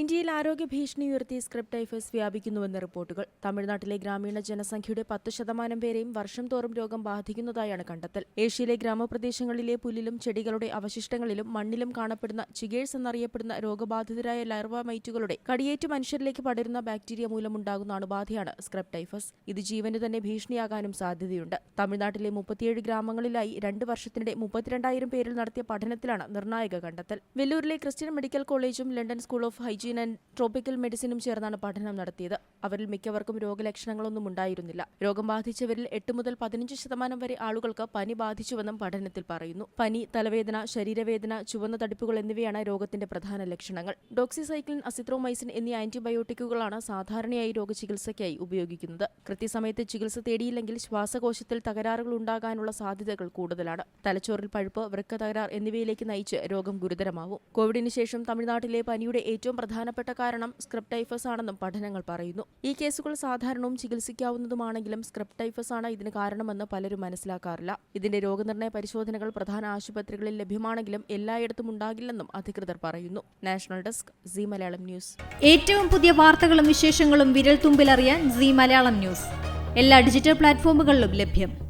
ഇന്ത്യയിൽ ആരോഗ്യ ഭീഷണി ഉയർത്തി സ്ക്രിപ്റ്റ് ടൈഫസ് വ്യാപിക്കുന്നുവെന്ന റിപ്പോർട്ടുകൾ. തമിഴ്നാട്ടിലെ ഗ്രാമീണ ജനസംഖ്യയുടെ പത്ത് ശതമാനം പേരെയും വർഷം തോറും രോഗം ബാധിക്കുന്നതായാണ് കണ്ടെത്തൽ. ഏഷ്യയിലെ ഗ്രാമപ്രദേശങ്ങളിലെ പുല്ലിലും ചെടികളുടെ അവശിഷ്ടങ്ങളിലും മണ്ണിലും കാണപ്പെടുന്ന ചികേഴ്സ് എന്നറിയപ്പെടുന്ന രോഗബാധിതരായ ലർവ മൈറ്റുകളുടെ കടിയേറ്റ് മനുഷ്യരിലേക്ക് പടരുന്ന ബാക്ടീരിയ മൂലമുണ്ടാകുന്ന അണുബാധയാണ് സ്ക്രിപ്റ്റ് ടൈഫസ് ഇത് ജീവന് തന്നെ ഭീഷണിയാകാനും സാധ്യതയുണ്ട്. തമിഴ്നാട്ടിലെ മുപ്പത്തിയേഴ് ഗ്രാമങ്ങളിലായി രണ്ട് വർഷത്തിനിടെ മുപ്പത്തിരണ്ടായിരം പേരിൽ നടത്തിയ പഠനത്തിലാണ് നിർണായക കണ്ടെത്തൽ. വെല്ലൂരിലെ ക്രിസ്ത്യൻ മെഡിക്കൽ കോളേജും London School of Hygiene and Tropical മെഡിസിനും ചേർന്നാണ് പഠനം നടത്തിയത്. അവരിൽ മിക്കവർക്കും രോഗലക്ഷണങ്ങളൊന്നും ഉണ്ടായിരുന്നില്ല. രോഗം ബാധിച്ചവരിൽ എട്ട് മുതൽ പതിനഞ്ച് ശതമാനം വരെ ആളുകൾക്ക് പനി ബാധിച്ചുവെന്നും പഠനത്തിൽ പറയുന്നു. പനി തലവേദന ശരീരവേദന ചുവന്ന തടിപ്പുകൾ എന്നിവയാണ് രോഗത്തിന്റെ പ്രധാന ലക്ഷണങ്ങൾ. ഡോക്സിസൈക്ലിൻ അസിത്രോമൈസിൻ എന്നീ ആന്റിബയോട്ടിക്കുകളാണ് സാധാരണയായി രോഗചികിത്സയ്ക്കായി ഉപയോഗിക്കുന്നത്. കൃത്യസമയത്ത് ചികിത്സ തേടിയില്ലെങ്കിൽ ശ്വാസകോശത്തിൽ തകരാറുകൾ ഉണ്ടാകാനുള്ള സാധ്യതകൾ കൂടുതലാണ്. തലച്ചോറിൽ പഴുപ്പ് വൃക്ക തകരാർ എന്നിവയിലേക്ക് നയിച്ച് രോഗം ഗുരുതരമാവും. കോവിഡിന് ശേഷം തമിഴ്നാട്ടിലെ പനിയുടെ ഏറ്റവും പ്രധാനപ്പെട്ട കാരണം സ്ക്രിപ്റ്റ് ടൈഫസ് ആണെന്നും പഠനങ്ങൾ പറയുന്നു. ഈ കേസുകൾ സാധാരണവും ചികിത്സിക്കാവുന്നതുമാണെങ്കിലും സ്ക്രിപ്റ്റ് ടൈഫസ് ആണ് ഇതിന് കാരണമെന്ന് പലരും മനസ്സിലാക്കാറില്ല. ഇതിന്റെ രോഗനിർണയ പരിശോധനകൾ പ്രധാന ആശുപത്രികളിൽ ലഭ്യമാണെങ്കിലും എല്ലായിടത്തും ഉണ്ടാകില്ലെന്നും അധികൃതർ പറയുന്നു. National desk Zee Malayalam news. ഏറ്റവും പുതിയ വാർത്തകളും വിശേഷങ്ങളും വിരൽ തുമ്പിലറിയാൻ സി മലയാളം ന്യൂസ്. എല്ലാ ഡിജിറ്റൽ പ്ലാറ്റ്ഫോമുകളിലും ലഭ്യം.